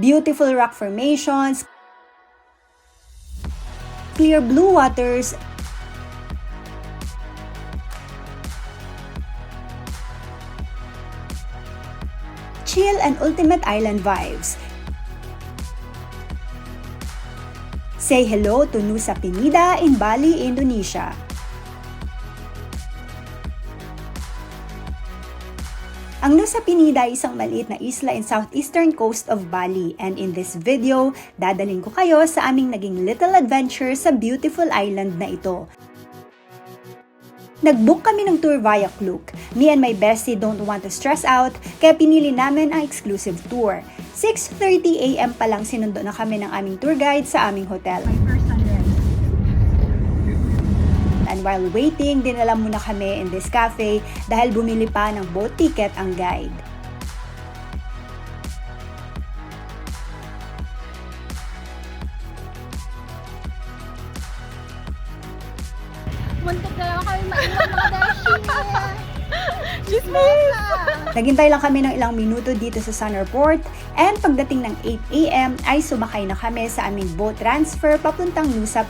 beautiful rock formations, clear blue waters, chill and ultimate island vibes. Say hello to Nusa Penida in Bali, Indonesia. Ang Nusa Penida ay isang maliit na isla in southeastern coast of Bali and in this video, dadaling ko kayo sa aming naging little adventure sa beautiful island na ito. Nag-book kami ng tour via Klook. Me and my bestie don't want to stress out, kaya pinili namin ang exclusive tour. 6.30am pa lang sinundo na kami ng aming tour guide sa aming hotel. And while waiting, dinala muna kami in this cafe dahil bumili pa ng boat ticket ang guide. Muntik na lang kami maiwan mga beshi. Chismis! Naghintay lang kami ng ilang minuto dito sa Sunner Port and pagdating ng 8am ay sumakay na kami sa aming boat transfer papuntang Nusa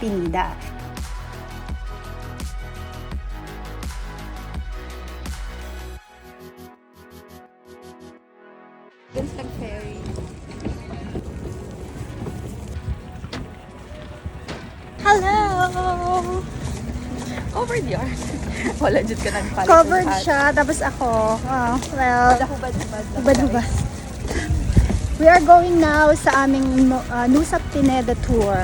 Penida. Instant ferry. Hello! Covered yard. Wala dyan ka ng pala. Covered siya, tapos ako. Oh, well, Hubad-hubad lang. hubad-hubad. We are going now sa aming uh, Nusa Pineda tour.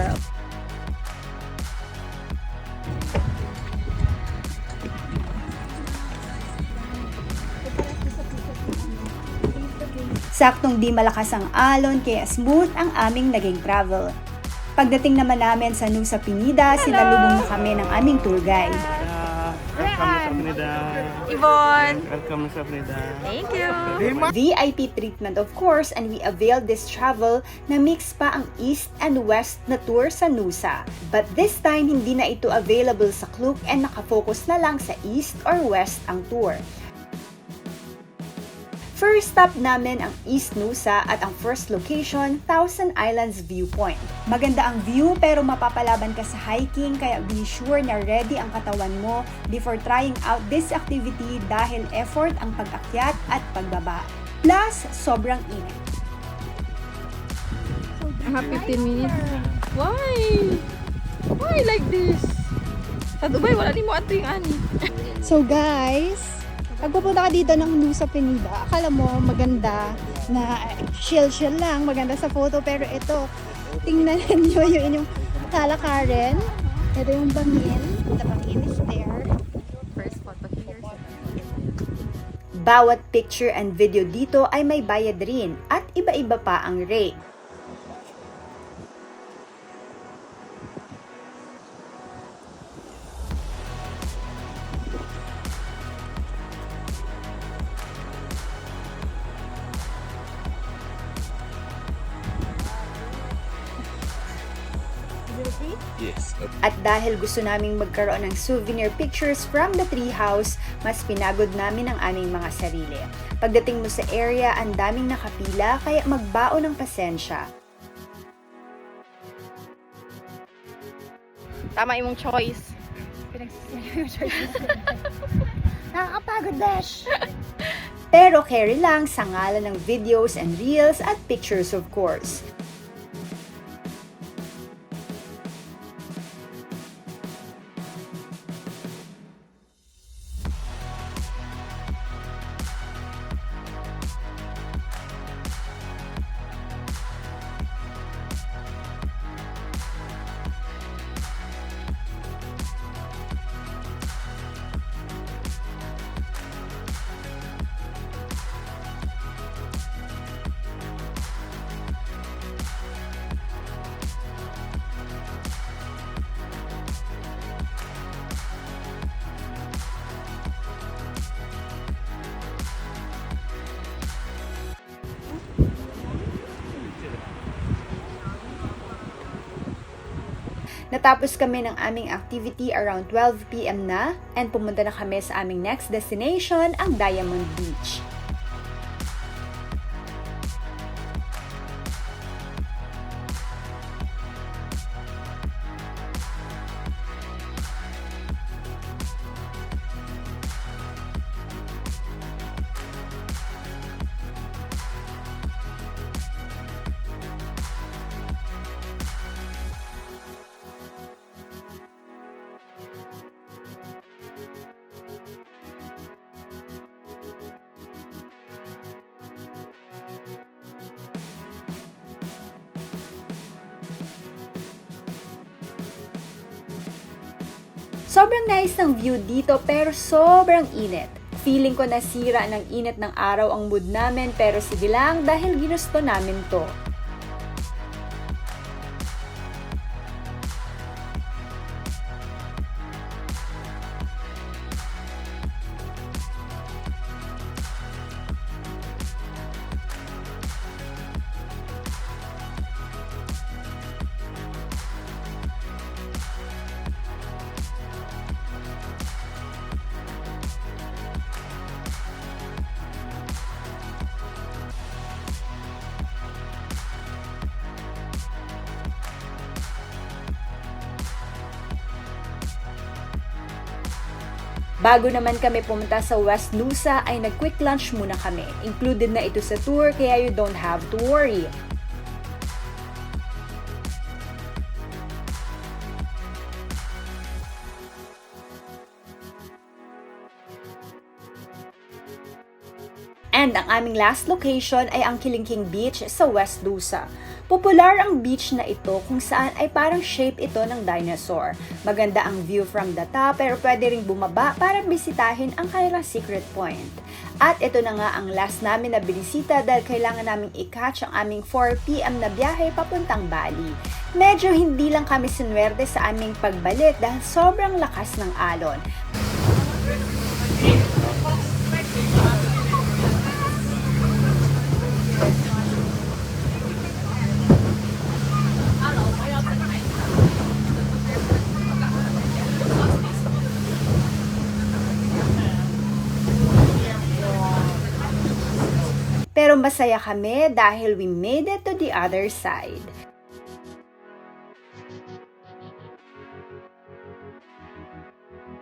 Saktong di malakas ang alon kaya smooth ang aming naging travel. Pagdating naman namin sa Nusa Penida, sinalubong na kami ng aming tour guide. Welcome sa Pinida. Yvonne! Welcome sa Pinida. Thank you! VIP treatment of course and we availed this travel na mix pa ang east and west na tour sa Nusa. But this time, hindi na ito available sa Klook and nakafocus na lang sa east or west ang tour. First stop namin ang East Nusa at ang first location, Thousand Islands Viewpoint. Maganda ang view pero mapapalaban ka sa hiking kaya be sure na ready ang katawan mo before trying out this activity dahil effort ang pag-akyat at pagbaba. Plus, sobrang init. Mga 15 minutes. Why? Why like this? Sa Dubai, wala ni mo ato yung ani. So guys, pag pupunta ka dito ng Nusa Penida, akala mo maganda na chill-chill lang, maganda sa photo, pero ito, tingnan nyo yung inyong kalakarin. Ito yung bangin. The bangin is there. First photo here. Bawat picture and video dito ay may bayad rin at iba-iba pa ang rate. At dahil gusto naming magkaroon ng souvenir pictures from the treehouse, mas pinagod namin ang aming mga sarili. Pagdating mo sa area, ang daming nakapila kaya magbao ng pasensya. Tama imong choice. Nakakapagod, Dash! Pero carry lang sa ngalan ng videos and reels at pictures of course. Natapos kami ng aming activity around 12pm na and pumunta na kami sa aming next destination, ang Diamond Beach. Sobrang nice ng view dito pero sobrang init. Feeling ko nasira ng init ng araw ang mood namin pero sige lang dahil ginusto namin to. Bago naman kami pumunta sa West Nusa ay nag-quick lunch muna kami. Included na ito sa tour kaya you don't have to worry. And ang aming last location ay ang Kilingking Beach sa West Lusa. Popular ang beach na ito kung saan ay parang shape ito ng dinosaur. Maganda ang view from the top pero pwede ring bumaba para bisitahin ang kanilang secret point. At ito na nga ang last namin na binisita dahil kailangan namin i-catch ang aming 4pm na biyahe papuntang Bali. Medyo hindi lang kami sinwerte sa aming pagbalik dahil sobrang lakas ng alon. Pero masaya kami dahil we made it to the other side.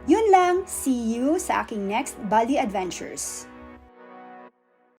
Yun lang, see you sa aking next Bali Adventures.